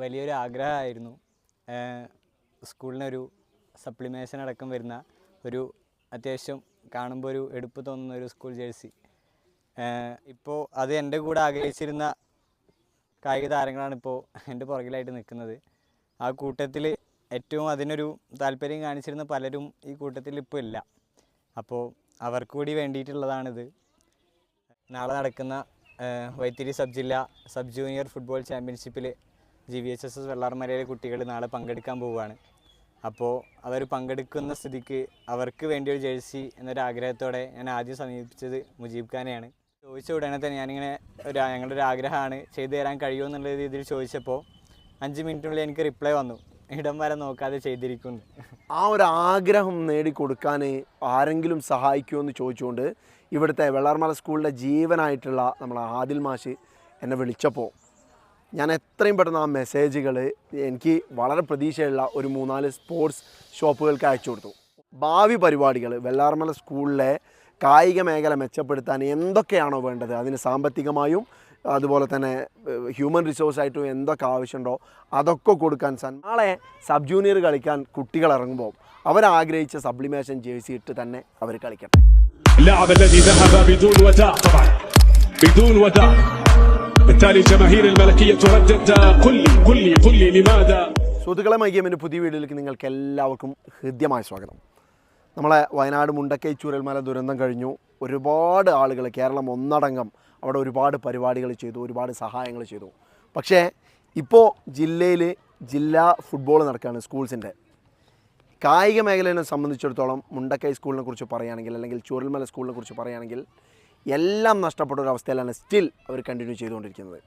വലിയൊരു ആഗ്രഹമായിരുന്നു. സ്കൂളിനൊരു സപ്ലിമേഷൻ അടക്കം വരുന്ന ഒരു അത്യാവശ്യം കാണുമ്പോൾ ഒരു എടുപ്പ് തോന്നുന്ന ഒരു സ്കൂൾ ജേഴ്സി ഇപ്പോൾ അത് എന്റെ കൂടെ ആഗ്രഹിച്ചിരുന്ന കായിക താരങ്ങളാണ് ഇപ്പോൾ എന്റെ പുറകിലായിട്ട് നിൽക്കുന്നത്. ആ കൂട്ടത്തിൽ ഏറ്റവും അതിനൊരു താല്പര്യം കാണിച്ചിരുന്ന പലരും ഈ കൂട്ടത്തിൽ ഇപ്പോൾ ഇല്ല. അപ്പോൾ അവർക്ക് കൂടി വേണ്ടിയിട്ടുള്ളതാണിത്. നാളെ നടക്കുന്ന വൈത്തിരി സബ് ജില്ല സബ് ജൂനിയർ ഫുട്ബോൾ ചാമ്പ്യൻഷിപ്പിൽ G V H S S വെള്ളാർമലയിലെ കുട്ടികൾ നാളെ പങ്കെടുക്കാൻ പോവുകയാണ്. അപ്പോൾ അവർ പങ്കെടുക്കുന്ന സ്ഥിതിക്ക് അവർക്ക് വേണ്ടി ഒരു ജേഴ്സി എന്നൊരു ആഗ്രഹത്തോടെ ഞാൻ ആദ്യം സമീപിച്ചത് മുജീബ് ഖാനെയാണ്. ചോദിച്ച ഉടനെ തന്നെ ഞാനിങ്ങനെ ഒരു ഞങ്ങളുടെ ഒരു ആഗ്രഹമാണ് ചെയ്തു തരാൻ കഴിയുമോ എന്നുള്ള രീതിയിൽ ചോദിച്ചപ്പോൾ അഞ്ച് മിനിറ്റിനുള്ളിൽ എനിക്ക് റിപ്ലൈ വന്നു. ഇടം വരെ നോക്കാതെ ചെയ്തിരിക്കുന്നു. ആ ഒരു ആഗ്രഹം നേടിക്കൊടുക്കാൻ ആരെങ്കിലും സഹായിക്കുമോ എന്ന് ചോദിച്ചുകൊണ്ട് ഇവിടുത്തെ വെള്ളാർമല സ്കൂളിലെ ജീവനായിട്ടുള്ള നമ്മളെ ആദിൽ മാഷ് എന്നെ വിളിച്ചപ്പോൾ ഞാൻ എത്രയും പെട്ടെന്ന് ആ മെസ്സേജുകൾ എനിക്ക് വളരെ പ്രതീക്ഷയുള്ള ഒരു മൂന്നാൽ സ്പോർട്സ് ഷോപ്പുകൾക്ക് അയച്ചു കൊടുത്തു. ഭാവി പരിപാടികൾ വെള്ളാർമല സ്കൂളിലെ കായിക മേഖല മെച്ചപ്പെടുത്താൻ എന്തൊക്കെയാണോ വേണ്ടത്? അതിന് സാമ്പത്തികമായും അതുപോലെ തന്നെ ഹ്യൂമൻ റിസോഴ്സ് ആയിട്ടും എന്തൊക്കെ ആവശ്യമുണ്ടോ അതൊക്കെ കൊടുക്കാൻ സാൻ നാളെ സബ് ജൂനിയർ കളിക്കാൻ കുട്ടികൾ ഇറങ്ങുമ്പോൾ അവരാഗ്രഹിച്ച സബ്ലിമേഷൻ ജേഴ്സി ഇട്ട് തന്നെ അവർ കളിക്കട്ടെ. بالتالي الجماهير الملكية تردد قل لي قل لي قل لي لماذا സുഹൃത്തുക്കളെ മൈഗേമിൻ്റെ പുതിയ വീഡിയോയിലേക്ക് നിങ്ങൾക്ക് എല്ലാവർക്കും ഹൃദ്യമായ സ്വാഗതം നമ്മളെ വയനാട് മുണ്ടക്കൈ ചൂരൽമല ദുരന്തം കഴിഞ്ഞു ഒരുപാട് ആളുകൾ കേരളം ഒന്നടങ്കം അവിടെ ഒരുപാട് പരിപാടികൾ ചെയ്തു ഒരുപാട് സഹായങ്ങൾ ചെയ്തു പക്ഷേ ഇപ്പോൾ ജില്ലയിൽ ജില്ലാ ഫുട്ബോൾ നടക്കുകയാണ് സ്കൂൾസിൻ്റെ കായിക മേഖലയെ സംബന്ധിച്ചിടത്തോളം മുണ്ടക്കൈ സ്കൂളിനെ കുറിച്ച് പറയുകയാണെങ്കിൽ അല്ലെങ്കിൽ ചൂരൽമല സ്കൂളിനെ കുറിച്ച് പറയുകയാണെങ്കിൽ എല്ലാം നഷ്ടപ്പെട്ട ഒരു അവസ്ഥയിലാണ് സ്റ്റിൽ അവർ കണ്ടിന്യൂ ചെയ്തുകൊണ്ടിരിക്കുന്നത്.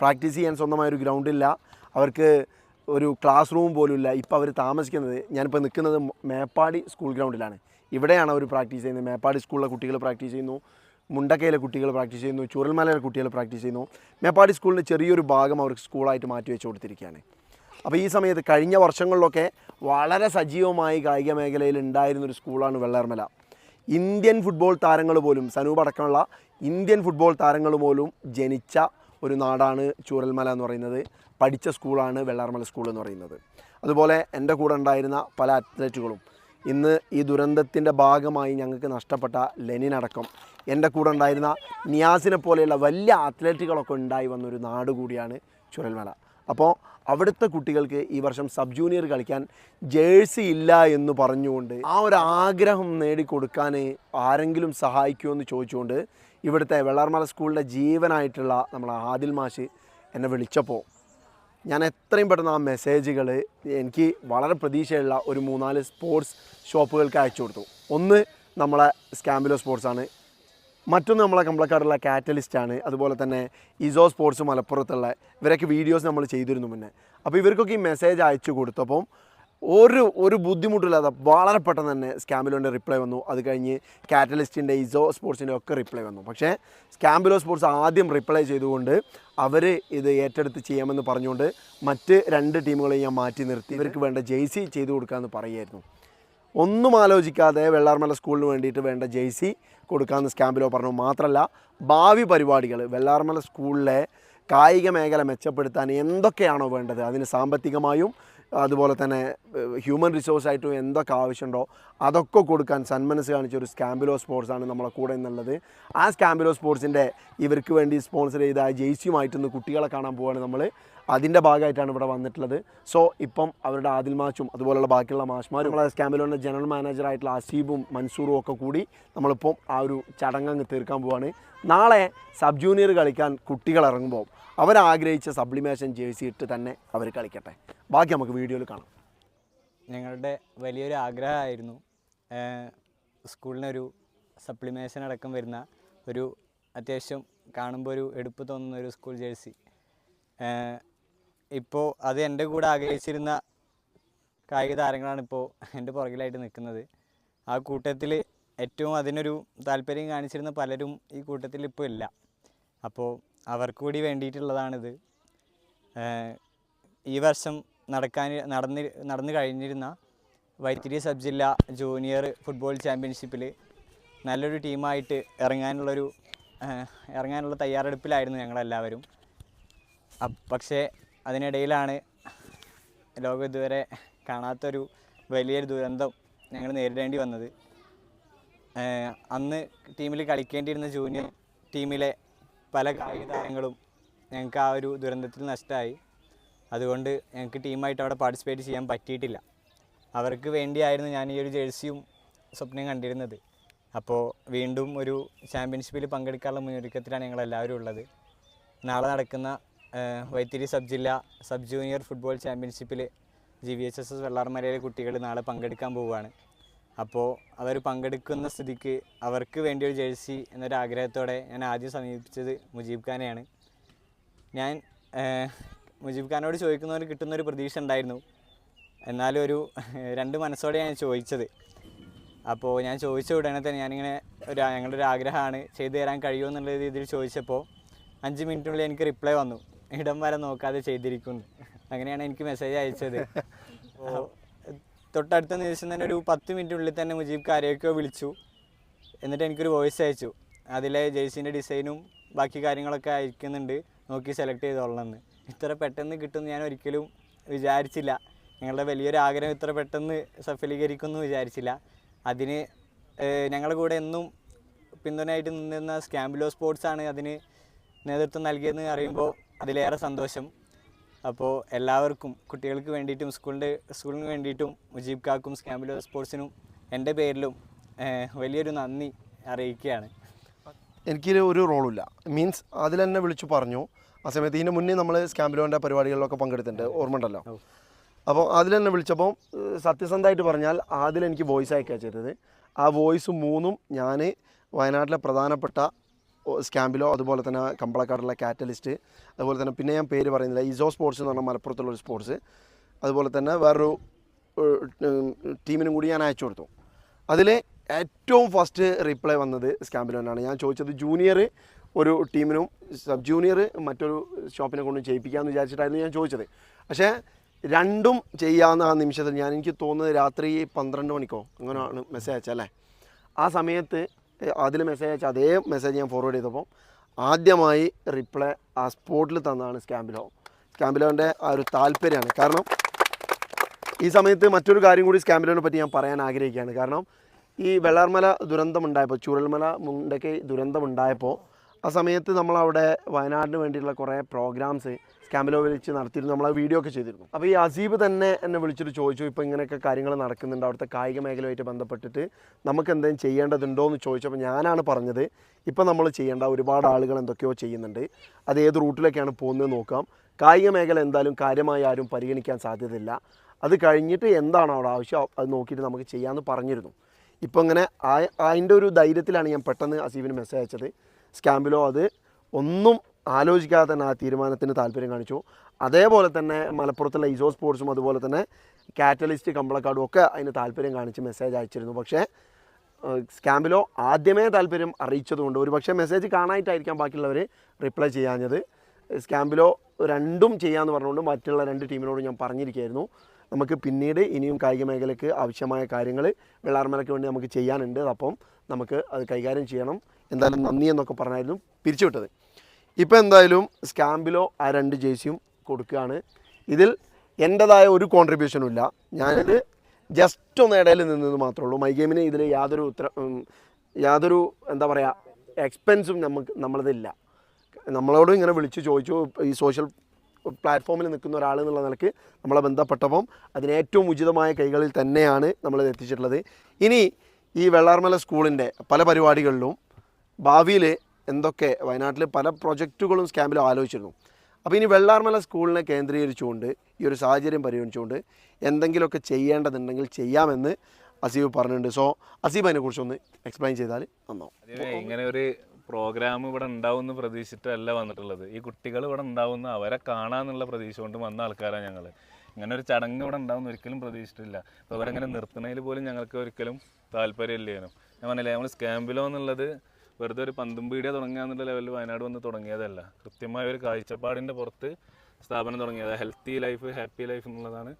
പ്രാക്ടീസ് ചെയ്യാൻ സ്വന്തമായ ഒരു ഗ്രൗണ്ടില്ല അവർക്ക് ഒരു ക്ലാസ് റൂം പോലും ഇല്ല. ഇപ്പോൾ അവർ താമസിക്കുന്നത് ഞാനിപ്പോൾ നിൽക്കുന്നത് മേപ്പാടി സ്കൂൾ ഗ്രൗണ്ടിലാണ് ഇവിടെയാണ് അവർ പ്രാക്ടീസ് ചെയ്യുന്നത്. മേപ്പാടി സ്കൂളിലെ കുട്ടികൾ പ്രാക്ടീസ് ചെയ്യുന്നു. മുണ്ടക്കയിലെ കുട്ടികൾ പ്രാക്ടീസ് ചെയ്യുന്നു. ചൂരൽമലയിലെ കുട്ടികൾ പ്രാക്ടീസ് ചെയ്യുന്നു. മേപ്പാടി സ്കൂളിന്റെ ചെറിയൊരു ഭാഗം അവർക്ക് സ്കൂളായിട്ട് മാറ്റി വെച്ച് കൊടുത്തിരിക്കുകയാണ്. അപ്പോൾ ഈ സമയത്ത് കഴിഞ്ഞ വർഷങ്ങളിലൊക്കെ വളരെ സജീവമായി കായിക മേഖലയിൽ ഉണ്ടായിരുന്നൊരു സ്കൂളാണ് വെള്ളാർമല. ഇന്ത്യൻ ഫുട്ബോൾ താരങ്ങൾ പോലും സനൂപ് അടക്കമുള്ള ഇന്ത്യൻ ഫുട്ബോൾ താരങ്ങൾ പോലും ജനിച്ച ഒരു നാടാണ് ചൂരൽമല എന്ന് പറയുന്നത്. പഠിച്ച സ്കൂളാണ് വെള്ളാർമല സ്കൂൾ എന്ന് പറയുന്നത്. അതുപോലെ എന്റെ കൂടെ ഉണ്ടായിരുന്ന പല അത്ലറ്റുകളും ഇന്ന് ഈ ദുരന്തത്തിന്റെ ഭാഗമായി ഞങ്ങൾക്ക് നഷ്ടപ്പെട്ട ലെനിൻ അടക്കം എന്റെ കൂടെ ഉണ്ടായിരുന്ന നിയാസിനെ പോലെയുള്ള വലിയ അത്ലറ്റുകളൊക്കെ ഉണ്ടായി വന്നൊരു നാട് കൂടിയാണ് ചുരൽമല. അപ്പോൾ അവിടുത്തെ കുട്ടികൾക്ക് ഈ വർഷം സബ് ജൂനിയർ കളിക്കാൻ ജേഴ്സി ഇല്ല എന്ന് പറഞ്ഞുകൊണ്ട് ആ ഒരു ആഗ്രഹം നേടിക്കൊടുക്കാൻ ആരെങ്കിലും സഹായിക്കുമോ എന്ന് ചോദിച്ചുകൊണ്ട് ഇവിടുത്തെ വെള്ളാർമല സ്കൂളിലെ ജീവനായിട്ടുള്ള നമ്മളെ ആദിൽ മാഷ് എന്നെ വിളിച്ചപ്പോൾ ഞാൻ എത്രയും പെട്ടെന്ന് ആ മെസ്സേജുകൾ എനിക്ക് വളരെ പ്രതീക്ഷയുള്ള ഒരു മൂന്നാൽ സ്പോർട്സ് ഷോപ്പുകൾക്ക് അയച്ചു കൊടുത്തു. ഒന്ന് നമ്മളെ സ്കാമ്പിലോ സ്പോർട്സാണ്. മറ്റൊന്ന് നമ്മളെ കമ്പളക്കാടുള്ള കാറ്റലിസ്റ്റ് ആണ്. അതുപോലെ തന്നെ ഇസോ സ്പോർട്സ് മലപ്പുറത്തുള്ള ഇവരൊക്കെ വീഡിയോസ് നമ്മൾ ചെയ്തിരുന്നു മുന്നേ. അപ്പോൾ ഇവർക്കൊക്കെ ഈ മെസ്സേജ് അയച്ചു കൊടുത്തപ്പം ഒരു ഒരു ബുദ്ധിമുട്ടില്ലാതെ വളരെ പെട്ടെന്ന് തന്നെ സ്കാമ്പിലോന്റെ റിപ്ലൈ വന്നു. അത് കഴിഞ്ഞ് കാറ്റലിസ്റ്റിന്റെ ഇസോ സ്പോർട്സിന്റെ ഒക്കെ റിപ്ലൈ വന്നു. പക്ഷേ സ്കാമ്പിലോ സ്പോർട്സ് ആദ്യം റിപ്ലൈ ചെയ്തുകൊണ്ട് അവർ ഇത് ഏറ്റെടുത്ത് ചെയ്യാമെന്ന് പറഞ്ഞുകൊണ്ട് മറ്റ് രണ്ട് ടീമുകളെയും ഞാൻ മാറ്റി നിർത്തി. ഇവർക്ക് വേണ്ട ജെയ്സി ചെയ്തു കൊടുക്കാമെന്ന് പറയുമായിരുന്നു ഒന്നും ആലോചിക്കാതെ വെള്ളാർമല സ്കൂളിന് വേണ്ടിയിട്ട് വേണ്ട ജെയ്സി കൊടുക്കാമെന്ന് സ്കാമ്പിലോ പറഞ്ഞു മാത്രമല്ല ഭാവി പരിപാടികൾ വെള്ളാർമല സ്കൂളിലെ കായിക മേഖല മെച്ചപ്പെടുത്താൻ എന്തൊക്കെയാണോ വേണ്ടത്? അതിന് സാമ്പത്തികമായും അതുപോലെ തന്നെ ഹ്യൂമൻ റിസോഴ്സ് ആയിട്ടും എന്തൊക്കെ ആവശ്യമുണ്ടോ അതൊക്കെ കൊടുക്കാൻ സന്മനസ് കാണിച്ച ഒരു സ്കാമ്പിലോ സ്പോർട്സ് ആണ് നമ്മളെ കൂടെ എന്നുള്ളത് ആ സ്കാമ്പിലോ സ്പോർട്സിന്റെ ഇവർക്ക് വേണ്ടി സ്പോൺസർ ചെയ്ത ആ ജെയ്സിയുമായിട്ടൊന്ന് കുട്ടികളെ കാണാൻ പോവുകയാണ് നമ്മൾ അതിന്റെ ഭാഗമായിട്ടാണ് ഇവിടെ വന്നിട്ടുള്ളത്. സോ ഇപ്പം അവരുടെ ആദിൽ മാച്ചും അതുപോലുള്ള ബാക്കിയുള്ള മാഷ്മാരും നമ്മളെ സ്കാമിലോണിന്റെ ജനറൽ മാനേജറായിട്ടുള്ള അസീബും മൻസൂറും ഒക്കെ കൂടി നമ്മളിപ്പം ആ ഒരു ചടങ്ങ് തീർക്കാൻ പോവാണ്. നാളെ സബ് ജൂനിയർ കളിക്കാൻ കുട്ടികൾ ഇറങ്ങുമ്പോൾ അവരാഗ്രഹിച്ച സബ്ലിമേഷൻ ജേഴ്സി ഇട്ട് തന്നെ അവർ കളിക്കട്ടെ. ബാക്കി നമുക്ക് വീഡിയോയിൽ കാണാം. ഞങ്ങളുടെ വലിയൊരു ആഗ്രഹമായിരുന്നു സ്കൂളിനൊരു സപ്ലിമേഷൻ അടക്കം വരുന്ന ഒരു അത്യാവശ്യം കാണുമ്പോൾ ഒരു എടുപ്പ് തോന്നുന്ന ഒരു സ്കൂൾ ജേഴ്സി ഇപ്പോൾ അത് എന്റെ കൂടെ ആഗ്രഹിച്ചിരുന്ന കായിക താരങ്ങളാണ് ഇപ്പോൾ എന്റെ പുറകിലായിട്ട് നിൽക്കുന്നത്. ആ കൂട്ടത്തിൽ ഏറ്റവും അതിനൊരു താല്പര്യം കാണിച്ചിരുന്ന പലരും ഈ കൂട്ടത്തിൽ ഇപ്പോൾ ഇല്ല. അപ്പോൾ അവർക്ക് കൂടി വേണ്ടിയിട്ടുള്ളതാണിത്. ഈ വർഷം നടക്കാൻ നടന്നി നടന്നു കഴിഞ്ഞിരുന്ന വൈത്തിരി സബ് ജില്ല ജൂനിയർ ഫുട്ബോൾ ചാമ്പ്യൻഷിപ്പിൽ നല്ലൊരു ടീമായിട്ട് ഇറങ്ങാനുള്ളൊരു ഇറങ്ങാനുള്ള തയ്യാറെടുപ്പിലായിരുന്നു ഞങ്ങളെല്ലാവരും. പക്ഷേ അതിനിടയിലാണ് ലോകം ഇതുവരെ കാണാത്തൊരു വലിയൊരു ദുരന്തം ഞങ്ങൾ നേരിടേണ്ടി വന്നത്. അന്ന് ടീമിൽ കളിക്കേണ്ടിയിരുന്ന ജൂനിയർ ടീമിലെ പല കായിക താരങ്ങളും ഞങ്ങൾക്ക് ആ ഒരു ദുരന്തത്തിൽ നഷ്ടമായി. അതുകൊണ്ട് ഞങ്ങൾക്ക് ടീമായിട്ട് അവിടെ പാർട്ടിസിപ്പേറ്റ് ചെയ്യാൻ പറ്റിയിട്ടില്ല. അവർക്ക് വേണ്ടിയായിരുന്നു ഞാൻ ഈ ഒരു ജേഴ്സിയും സ്വപ്നം കണ്ടിരുന്നത്. അപ്പോൾ വീണ്ടും ഒരു ചാമ്പ്യൻഷിപ്പിൽ പങ്കെടുക്കാനുള്ള മുന്നൊരുക്കത്തിലാണ് ഞങ്ങൾ എല്ലാവരും ഉള്ളത്. നാളെ നടക്കുന്ന വൈത്തിരി സബ് ജില്ല സബ് ജൂനിയർ ഫുട്ബോൾ ചാമ്പ്യൻഷിപ്പിൽ G V H S S വെള്ളാർമലയിലെ കുട്ടികൾ നാളെ പങ്കെടുക്കാൻ പോവുകയാണ്. അപ്പോൾ അവർ പങ്കെടുക്കുന്ന സ്ഥിതിക്ക് അവർക്ക് വേണ്ടി ഒരു ജേഴ്സി എന്നൊരാഗ്രഹത്തോടെ ഞാൻ ആദ്യം സമീപിച്ചത് മുജീബ് ഖാനെയാണ്. ഞാൻ മുജീബ് ഖാനോട് ചോദിക്കുന്നവർ കിട്ടുന്നൊരു പ്രതീക്ഷ ഉണ്ടായിരുന്നു. എന്നാലും ഒരു രണ്ട് മനസ്സോടെ ഞാൻ ചോദിച്ചത്. അപ്പോൾ ഞാൻ ചോദിച്ച ഉടനെ തന്നെ ഞാനിങ്ങനെ ഒരു ഞങ്ങളുടെ ഒരു ആഗ്രഹമാണ് ചെയ്തു തരാൻ കഴിയുമോ എന്നുള്ള രീതിയിൽ ചോദിച്ചപ്പോൾ അഞ്ച് മിനിറ്റിനുള്ളിൽ എനിക്ക് റിപ്ലൈ വന്നു. ഇടം വരെ നോക്കാതെ ചെയ്തിരിക്കുന്നു. അങ്ങനെയാണ് എനിക്ക് മെസ്സേജ് അയച്ചത്. തൊട്ടടുത്ത ദിവസം തന്നെ ഒരു പത്ത് മിനിറ്റിനുള്ളിൽ തന്നെ മുജീബ് ആരെയൊക്കെയോ വിളിച്ചു. എന്നിട്ട് എനിക്കൊരു വോയിസ് അയച്ചു. അതിലെ ജേഴ്സിന്റെ ഡിസൈനും ബാക്കി കാര്യങ്ങളൊക്കെ അയക്കുന്നുണ്ട്. നോക്കി സെലക്ട് ചെയ്തോളണമെന്ന്. ഇത്ര പെട്ടെന്ന് കിട്ടുമെന്ന് ഞാൻ ഒരിക്കലും വിചാരിച്ചില്ല. ഞങ്ങളുടെ വലിയൊരു ആഗ്രഹം ഇത്ര പെട്ടെന്ന് സഫലീകരിക്കുമെന്ന് വിചാരിച്ചില്ല. അതിന് ഞങ്ങളുടെ കൂടെ എന്നും പിന്തുണയായിട്ട് നിന്നിരുന്ന സ്പോർട്സ് ആണ് അതിന് നേതൃത്വം നൽകിയതെന്ന് അറിയുമ്പോൾ അതിലേറെ സന്തോഷം. അപ്പോൾ എല്ലാവർക്കും കുട്ടികൾക്ക് വേണ്ടിയിട്ടും സ്കൂളിന്റെ സ്കൂളിന് വേണ്ടിയിട്ടും മുജീബ് കാക്കും സ്കാമ്പിലോ സ്പോർട്സിനും എന്റെ പേരിലും വലിയൊരു നന്ദി അറിയിക്കുകയാണ്. എനിക്ക് ഒരു റോളില്ല മീൻസ് അതിൽ തന്നെ വിളിച്ചു പറഞ്ഞു. ആ സമയത്ത് ഇതിന് മുന്നേ നമ്മൾ സ്കാമ്പിലോന്റെ പരിപാടികളിലൊക്കെ പങ്കെടുത്തിട്ടുണ്ട്. ഓർമ്മ ഉണ്ടല്ലോ അപ്പോൾ അതിൽ തന്നെ വിളിച്ചപ്പോൾ സത്യസന്ധമായിട്ട് പറഞ്ഞാൽ ആദ്യം എനിക്ക് വോയിസ് അയക്കുക ചെയ്തത്. ആ വോയിസ് മൂന്നും ഞാൻ വയനാട്ടിലെ പ്രധാനപ്പെട്ട സ്കാമ്പിലോ അതുപോലെ തന്നെ കമ്പളക്കാടുള്ള കാറ്റലിസ്റ്റ് അതുപോലെ തന്നെ പിന്നെ ഞാൻ പേര് പറയുന്നില്ല ഇസോ സ്പോർട്സ് എന്ന് പറഞ്ഞാൽ മലപ്പുറത്തുള്ള ഒരു സ്പോർട്സ്. അതുപോലെ തന്നെ വേറൊരു ടീമിനും കൂടി ഞാൻ അയച്ചു കൊടുത്തു. അതിൽ ഏറ്റവും ഫസ്റ്റ് റിപ്ലൈ വന്നത് സ്കാമ്പിലോനാണ് ഞാൻ ചോദിച്ചത് ജൂനിയർ ഒരു ടീമിനും സബ് ജൂനിയർ മറ്റൊരു ഷോപ്പിനെ കൊണ്ട് ചെയ്യിപ്പിക്കാമെന്ന് വിചാരിച്ചിട്ടായിരുന്നു ഞാൻ ചോദിച്ചത്. പക്ഷേ രണ്ടും ചെയ്യാവുന്ന ആ നിമിഷത്തിൽ ഞാൻ എനിക്ക് തോന്നുന്നത് രാത്രി പന്ത്രണ്ട് മണിക്കോ അങ്ങനെയാണ് മെസ്സേജ് അയച്ചത് അല്ലേ? ആ സമയത്ത് അതിൽ മെസ്സേജ് അയച്ച അതേ മെസ്സേജ് ഞാൻ ഫോർവേഡ് ചെയ്തപ്പോൾ ആദ്യമായി റിപ്ലൈ ആ സ്പോട്ടിൽ തന്നതാണ് സ്കാമ്പിലോ. സ്കാമ്പിലോന്റെ ആ ഒരു താല്പര്യമാണ് കാരണം ഈ സമയത്ത് മറ്റൊരു കാര്യം കൂടി സ്കാമ്പിലോനെ പറ്റി ഞാൻ പറയാൻ ആഗ്രഹിക്കുകയാണ്. കാരണം ഈ വെള്ളാർമല ദുരന്തമുണ്ടായപ്പോൾ ചൂരൽമല മുണ്ടയ്ക്ക് ദുരന്തമുണ്ടായപ്പോൾ ആ സമയത്ത് നമ്മളവിടെ വയനാടിന് വേണ്ടിയിട്ടുള്ള കുറേ പ്രോഗ്രാംസ് സ്കാമ്പിലോ വിളിച്ച് നടത്തിയിരുന്നു. നമ്മൾ ആ വീഡിയോ ഒക്കെ ചെയ്തിരുന്നു. അപ്പോൾ ഈ അസീബ് തന്നെ എന്നെ വിളിച്ചിട്ട് ചോദിച്ചു ഇപ്പോൾ ഇങ്ങനെയൊക്കെ കാര്യങ്ങൾ നടക്കുന്നുണ്ട്. അവിടുത്തെ കായിക മേഖലയുമായിട്ട് ബന്ധപ്പെട്ടിട്ട് നമുക്ക് എന്തെങ്കിലും ചെയ്യേണ്ടതുണ്ടോ? എന്ന് ചോദിച്ചപ്പോൾ ഞാനാണ് പറഞ്ഞത് ഇപ്പോൾ നമ്മൾ ചെയ്യേണ്ട ഒരുപാട് ആളുകൾ എന്തൊക്കെയോ ചെയ്യുന്നുണ്ട്. അത് ഏത് റൂട്ടിലേക്കാണ് പോകുന്നത് നോക്കാം. കായിക മേഖല എന്തായാലും കാര്യമായി ആരും പരിഗണിക്കാൻ സാധ്യതയില്ല. അത് കഴിഞ്ഞിട്ട് എന്താണ് അവിടെ ആവശ്യം? അത് നോക്കിയിട്ട് നമുക്ക് ചെയ്യാമെന്ന് പറഞ്ഞിരുന്നു. ഇപ്പോൾ ഇങ്ങനെ അതിന്റെ ഒരു ധൈര്യത്തിലാണ് ഞാൻ പെട്ടെന്ന് അസീബിന് മെസ്സേജ് അയച്ചത്. സ്കാമ്പിലോ അത് ഒന്നും ആലോചിക്കാതെ തന്നെ ആ തീരുമാനത്തിന് താല്പര്യം കാണിച്ചു. അതേപോലെ തന്നെ മലപ്പുറത്തുള്ള ഇസോ സ്പോർട്സും അതുപോലെ തന്നെ കാറ്റലിസ്റ്റ് കമ്പളക്കാടും ഒക്കെ അതിന് താല്പര്യം കാണിച്ച് മെസ്സേജ് അയച്ചിരുന്നു. പക്ഷേ സ്കാമ്പിലോ ആദ്യമേ താല്പര്യം അറിയിച്ചതുകൊണ്ട് ഒരു പക്ഷേ മെസ്സേജ് കാണാനായിട്ടായിരിക്കാം ബാക്കിയുള്ളവർ റിപ്ലൈ ചെയ്യാഞ്ഞത്. സ്കാമ്പിലോ രണ്ടും ചെയ്യാമെന്ന് പറഞ്ഞുകൊണ്ട് മറ്റുള്ള രണ്ട് ടീമിനോട് ഞാൻ പറഞ്ഞിരിക്കുകയായിരുന്നു. നമുക്ക് പിന്നീട് ഇനിയും കായിക മേഖലയ്ക്ക് ആവശ്യമായ കാര്യങ്ങൾ വെള്ളാർമലയ്ക്ക് വേണ്ടി നമുക്ക് ചെയ്യാനുണ്ട്. അപ്പം നമുക്ക് അത് കൈകാര്യം ചെയ്യണം. എന്തായാലും നന്ദി എന്നൊക്കെ പറഞ്ഞായിരുന്നു പിരിച്ചുവിട്ടത്. ഇപ്പോൾ എന്തായാലും സ്കാമ്പിലോ ആ രണ്ട് ജേഴ്സിയും കൊടുക്കുകയാണ്. ഇതിൽ എന്റെതായ ഒരു കോൺട്രിബ്യൂഷനും ഇല്ല. ഞാനിത് ജസ്റ്റ് ഒന്ന് ഇടയിൽ നിന്നത് മാത്രമേ ഉള്ളൂ. മൈ ഗെയിമിന് ഇതിൽ യാതൊരു ഉത്തര യാതൊരു എന്താ പറയുക എക്സ്പെൻസും നമുക്ക് നമ്മളതില്ല നമ്മളോട് ഇങ്ങനെ വിളിച്ച് ചോദിച്ചു ഈ സോഷ്യൽ പ്ലാറ്റ്ഫോമിൽ നിൽക്കുന്ന ഒരാൾ എന്നുള്ള നിലയ്ക്ക് നമ്മളെ ബന്ധപ്പെട്ടപ്പം അതിന് ഏറ്റവും ഉചിതമായ കൈകളിൽ തന്നെയാണ് നമ്മളിത് എത്തിച്ചിട്ടുള്ളത്. ഇനി ഈ വെള്ളാർമല സ്കൂളിന്റെ പല പരിപാടികളിലും ഭാവിയിൽ എന്തൊക്കെ വയനാട്ടിൽ പല പ്രൊജക്റ്റുകളും സ്കാമ്പിലും ആലോചിച്ചിരുന്നു. അപ്പോൾ ഇനി വെള്ളാർമല സ്കൂളിനെ കേന്ദ്രീകരിച്ചുകൊണ്ട് ഈ ഒരു സാഹചര്യം പരിഗണിച്ചുകൊണ്ട് എന്തെങ്കിലുമൊക്കെ ചെയ്യേണ്ടതുണ്ടെങ്കിൽ ചെയ്യാമെന്ന് അസീബ് പറഞ്ഞിട്ടുണ്ട്. സോ അസീബ് അതിനെക്കുറിച്ചൊന്ന് എക്സ്പ്ലെയിൻ ചെയ്താൽ നന്നാവും. ഇങ്ങനെ ഒരു പ്രോഗ്രാം ഇവിടെ ഉണ്ടാവുമെന്ന് പ്രതീക്ഷിച്ചിട്ടല്ല വന്നിട്ടുള്ളത്. ഈ കുട്ടികൾ ഇവിടെ ഉണ്ടാവുന്ന അവരെ കാണാന്നുള്ള പ്രതീക്ഷ കൊണ്ട് വന്ന ആൾക്കാരാണ് ഞങ്ങൾ ഇങ്ങനെ ഒരു ചടങ്ങ് ഇവിടെ ഉണ്ടാവുന്ന ഒരിക്കലും പ്രതീക്ഷിച്ചിട്ടില്ല. അപ്പോൾ അവരങ്ങനെ നിർത്തുന്നതിൽ പോലും ഞങ്ങൾക്ക് ഒരിക്കലും താല്പര്യമില്ലേനും. ഞാൻ പറഞ്ഞില്ലേ നമ്മൾ സ്കാമ്പിലോ എന്നുള്ളത് വെറുതെ ഒരു പന്തും പീടിയ തുടങ്ങുക എന്നുള്ള ലെവലിൽ വയനാട് വന്ന് തുടങ്ങിയതല്ല. കൃത്യമായ ഒരു കാഴ്ചപ്പാടിന്റെ പുറത്ത് സ്ഥാപനം തുടങ്ങിയത്. ഹെൽത്തി ലൈഫ് ഹാപ്പി ലൈഫ് എന്നുള്ളതാണ്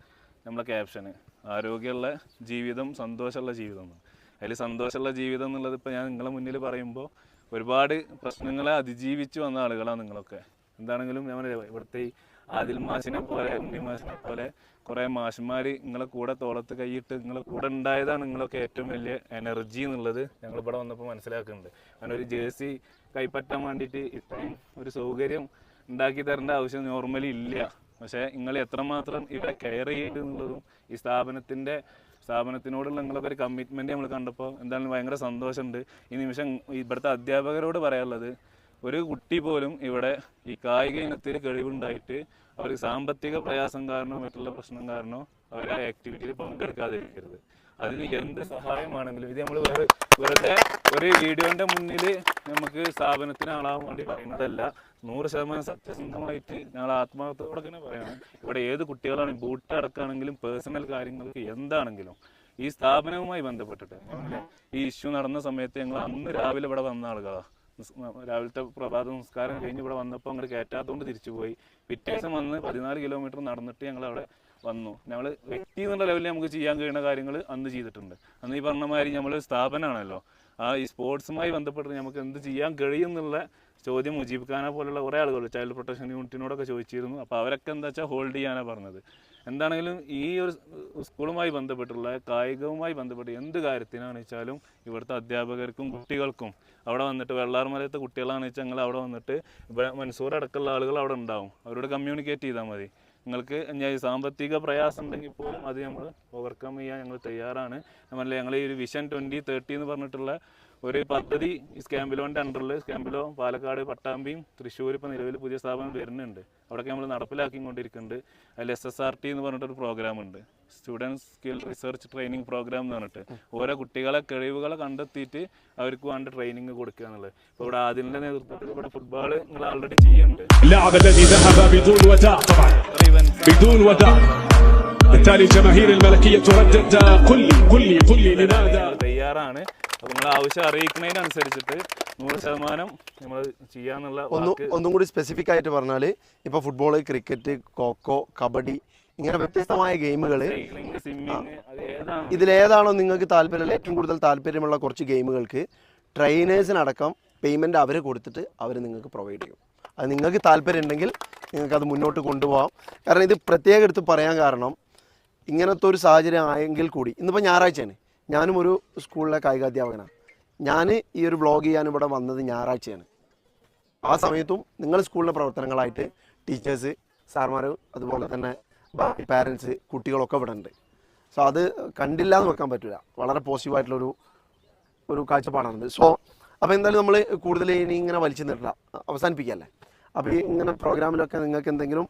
നമ്മളെ ക്യാപ്ഷന് ആരോഗ്യമുള്ള ജീവിതം സന്തോഷമുള്ള ജീവിതം. എന്ന്. അതിൽ സന്തോഷമുള്ള ജീവിതം എന്നുള്ളത് ഇപ്പോൾ ഞാൻ നിങ്ങളെ മുന്നിൽ പറയുമ്പോൾ ഒരുപാട് പ്രശ്നങ്ങളെ അതിജീവിച്ച് വന്ന ആളുകളാണ് നിങ്ങളൊക്കെ. എന്താണെങ്കിലും ഞാൻ ഇവിടുത്തെ ഈ ആദിൽ മാഷിനെ പോലെ ഉണ്ണി മാഷിനെ പോലെ കുറേ മാഷന്മാർ നിങ്ങളെ കൂടെ തോളത്ത് കൈയിട്ട് നിങ്ങളെ കൂടെ ഉണ്ടായതാണ് നിങ്ങളൊക്കെ ഏറ്റവും വലിയ എനർജി എന്നുള്ളത് ഞങ്ങൾ ഇവിടെ വന്നപ്പോൾ മനസ്സിലാക്കുന്നുണ്ട്. കാരണം ഒരു ജേഴ്സി കൈപ്പറ്റാൻ വേണ്ടിയിട്ട് ഇത്രയും ഒരു സൗകര്യം ഉണ്ടാക്കി തരേണ്ട ആവശ്യം നോർമലി ഇല്ല. പക്ഷേ നിങ്ങൾ എത്രമാത്രം ഇവിടെ കെയർ ചെയ്തു എന്നുള്ളതും ഈ സ്ഥാപനത്തിന്റെ സ്ഥാപനത്തിനോടുള്ള നിങ്ങളൊക്കെ ഒരു കമ്മിറ്റ്മെന്റ് നമ്മൾ കണ്ടപ്പോൾ എന്തായാലും ഭയങ്കര സന്തോഷമുണ്ട്. ഈ നിമിഷം ഇവിടുത്തെ അധ്യാപകരോട് പറയാനുള്ളത് ഒരു കുട്ടി പോലും ഇവിടെ ഈ കായിക ഇനത്തിൽ കഴിവുണ്ടായിട്ട് അവർക്ക് സാമ്പത്തിക പ്രയാസം കാരണമോ മറ്റുള്ള പ്രശ്നം കാരണമോ അവർ ആ ആക്ടിവിറ്റിയിൽ പങ്കെടുക്കാതിരിക്കരുത്. അതിന് എന്ത് സഹായമാണെങ്കിലും ഇത് നമ്മൾ വേറെ വെറുതെ ഒരു വീഡിയോന്റെ മുന്നിൽ നമുക്ക് സ്ഥാപനത്തിന് ആളാവാൻ വേണ്ടി പറയുന്നതല്ല. നൂറ് ശതമാനം സത്യസന്ധമായിട്ട് ഞങ്ങൾ ആത്മാർത്ഥത്തോടെ തന്നെ പറയണം. ഇവിടെ ഏത് കുട്ടികളാണെങ്കിലും ബൂട്ട് അടക്കാണെങ്കിലും പേഴ്സണൽ കാര്യങ്ങൾക്ക് എന്താണെങ്കിലും ഈ സ്ഥാപനവുമായി ബന്ധപ്പെട്ടിട്ട്. ഈ ഇഷ്യൂ നടന്ന സമയത്ത് ഞങ്ങൾ അന്ന് രാവിലെ ഇവിടെ വന്ന ആളുകളാണ് രാവിലത്തെ പ്രഭാത നമസ്കാരം കഴിഞ്ഞ് ഇവിടെ വന്നപ്പോൾ അങ്ങോട്ട് കയറ്റാത്തതുകൊണ്ട് തിരിച്ചു പോയി. പിറ്റേ ദിവസം വന്ന് പതിനാല് കിലോമീറ്റർ നടന്നിട്ട് ഞങ്ങൾ അവിടെ വന്നു. ഞങ്ങൾ വ്യക്തി എന്നുള്ള ലെവലിൽ നമുക്ക് ചെയ്യാൻ കഴിയുന്ന കാര്യങ്ങൾ അന്ന് ചെയ്തിട്ടുണ്ട്. അന്ന് ഈ പറഞ്ഞ മാതിരി നമ്മൾ സ്ഥാപനമാണല്ലോ ആ ഈ സ്പോർട്സുമായി ബന്ധപ്പെട്ട് നമുക്ക് എന്ത് ചെയ്യാൻ കഴിയും എന്നുള്ള ചോദ്യം മുജീബ് ഖാനെ പോലുള്ള കുറേ ആളുകൾ ചൈൽഡ് പ്രൊട്ടക്ഷൻ യൂണിറ്റിനോടൊക്കെ ചോദിച്ചിരുന്നു. അപ്പോൾ അവരൊക്കെ എന്താ വെച്ചാൽ ഹോൾഡ് ചെയ്യാനാണ് പറഞ്ഞത്. എന്താണെങ്കിലും ഈ ഒരു സ്കൂളുമായി ബന്ധപ്പെട്ടുള്ള കായികവുമായി ബന്ധപ്പെട്ട് എന്ത് കാര്യത്തിനാണെന്ന് വെച്ചാലും ഇവിടുത്തെ അധ്യാപകർക്കും കുട്ടികൾക്കും അവിടെ വന്നിട്ട് വെള്ളാർമലത്തെ കുട്ടികളാണെന്ന് വെച്ചാൽ ഞങ്ങൾ അവിടെ വന്നിട്ട് ഇവിടെ മൻസൂർ അടക്കമുള്ള ആളുകൾ അവിടെ ഉണ്ടാവും. അവരോട് കമ്മ്യൂണിക്കേറ്റ് ചെയ്താൽ മതി. നിങ്ങൾക്ക് സാമ്പത്തിക പ്രയാസം ഉണ്ടെങ്കിൽ പോലും അത് നമ്മൾ ഓവർകം ചെയ്യാൻ ഞങ്ങൾ തയ്യാറാണ്. നമ്മളെ ഞങ്ങൾ ഈ ഒരു വിഷൻ ട്വന്റി തേർട്ടി എന്ന് പറഞ്ഞിട്ടുള്ള ഒരു പദ്ധതി ഈ സ്കാമ്പിലോൻ്റെ അണ്ടറിൽ സ്കാമ്പിലോ പാലക്കാട് പട്ടാമ്പിയും തൃശ്ശൂർ ഇപ്പോൾ നിലവിൽ പുതിയ സ്ഥാപനം വരുന്നുണ്ട് അവിടെയൊക്കെ നമ്മൾ നടപ്പിലാക്കിക്കൊണ്ടിരിക്കുന്നുണ്ട് അതിൽ എസ് എസ് ആർ ടി എന്ന് പറഞ്ഞിട്ടൊരു പ്രോഗ്രാം ഉണ്ട് students skill research training programme എന്ന് പറഞ്ഞിട്ട് ഓരോ കുട്ടികളെ കഴിവുകളെ കണ്ടെത്തിയിട്ട് അവർക്ക് വേണ്ട ട്രെയിനിങ് കൊടുക്കുക എന്നുള്ളത് ഇപ്പോൾ ഇവിടെ ആദ്യൻ്റെ നേതൃത്വത്തിൽ ഇവിടെ ഫുട്ബോൾ നിങ്ങൾ ആൾറെഡി ചെയ്യുന്നുണ്ട് اللاعب الذي ذهب بدون وداع طبعا بدون وداع بالتالي جماهير الملكية تردد قل لي قل لي قل لي لماذا ഞങ്ങൾ തയ്യാറാണ്. അപ്പോൾ നിങ്ങൾ ആവശ്യം അറിയിക്കുന്നതിനനുസരിച്ചിട്ട് നൂറ് ശതമാനം നമ്മൾ ചെയ്യാന്നുള്ള ഒന്നും കൂടി സ്പെസിഫിക് ആയിട്ട് പറഞ്ഞാൽ ഇപ്പോൾ ഫുട്ബോൾ ക്രിക്കറ്റ് കോക്കോ കബഡി ഇങ്ങനെ വ്യത്യസ്തമായ ഗെയിമുകൾ ഇതിലേതാണോ നിങ്ങൾക്ക് താല്പര്യമുള്ള ഏറ്റവും കൂടുതൽ താല്പര്യമുള്ള കുറച്ച് ഗെയിമുകൾക്ക് ട്രെയിനേഴ്സിനടക്കം പേയ്മെന്റ് അവർ കൊടുത്തിട്ട് അവർ നിങ്ങൾക്ക് പ്രൊവൈഡ് ചെയ്യും. അത് നിങ്ങൾക്ക് താല്പര്യം ഉണ്ടെങ്കിൽ നിങ്ങൾക്ക് അത് മുന്നോട്ട് കൊണ്ടുപോകാം കാരണം ഇത് പ്രത്യേകം എടുത്ത് പറയാൻ കാരണം ഇങ്ങനത്തെ ഒരു സാഹചര്യം ആയെങ്കിൽ കൂടി ഇന്നിപ്പോൾ ഞായറാഴ്ചയാണ്. ഞാനും ഒരു സ്കൂളിലെ കായികാധ്യാപകനാണ്. ഞാൻ ഈ ഒരു വ്ളോഗ് ചെയ്യാൻ ഇവിടെ വന്നത് ഞായറാഴ്ചയാണ്. ആ സമയത്തും നിങ്ങൾ സ്കൂളിലെ പ്രവർത്തനങ്ങളായിട്ട് ടീച്ചേഴ്സ് സാർമാർ അതുപോലെ തന്നെ ബാക്കി പാരൻസ് കുട്ടികളൊക്കെ ഇവിടെ ഉണ്ട്. സോ അത് കണ്ടില്ല എന്ന് വെക്കാൻ പറ്റില്ല വളരെ പോസിറ്റീവായിട്ടുള്ളൊരു ഒരു കാഴ്ചപ്പാടാണത് സോ അപ്പോൾ എന്തായാലും നമ്മൾ കൂടുതൽ ഇനി ഇങ്ങനെ വലിച്ചു നിർത്തുക അവസാനിപ്പിക്കുകയല്ലേ അപ്പോൾ ഈ ഇങ്ങനെ പ്രോഗ്രാമിലൊക്കെ നിങ്ങൾക്ക് എന്തെങ്കിലും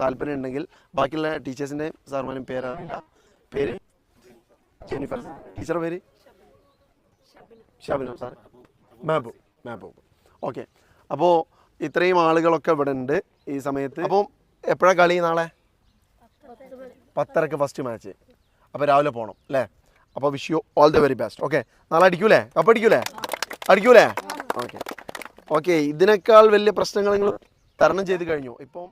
താല്പര്യം ഉണ്ടെങ്കിൽ ബാക്കിയുള്ള ടീച്ചേഴ്സിന്റെയും സാർമാരും പേരറിയില്ല പേര് ജെനിഫർ ടീച്ചർ പേര്? Shabina sir Mabu Mabu okay. അപ്പോൾ ഇത്രയും ആളുകളൊക്കെ ഇവിടെ ഉണ്ട് ഈ സമയത്ത്. അപ്പോൾ എപ്പോഴാണ് കളി നാളെ? പത്തരക്ക് ഫസ്റ്റ് മാച്ച് അപ്പോൾ രാവിലെ പോകണം അല്ലേ? അപ്പോൾ wish you all the very best okay. നാളെ അടിക്കൂലേ? കപ്പ് അടിക്കൂലേ? അടിക്കൂലേ? ഓക്കെ. ഓക്കെ ഇതിനേക്കാൾ വലിയ പ്രശ്നങ്ങൾ നിങ്ങൾ തരണം ചെയ്ത് കഴിഞ്ഞു. ഇപ്പം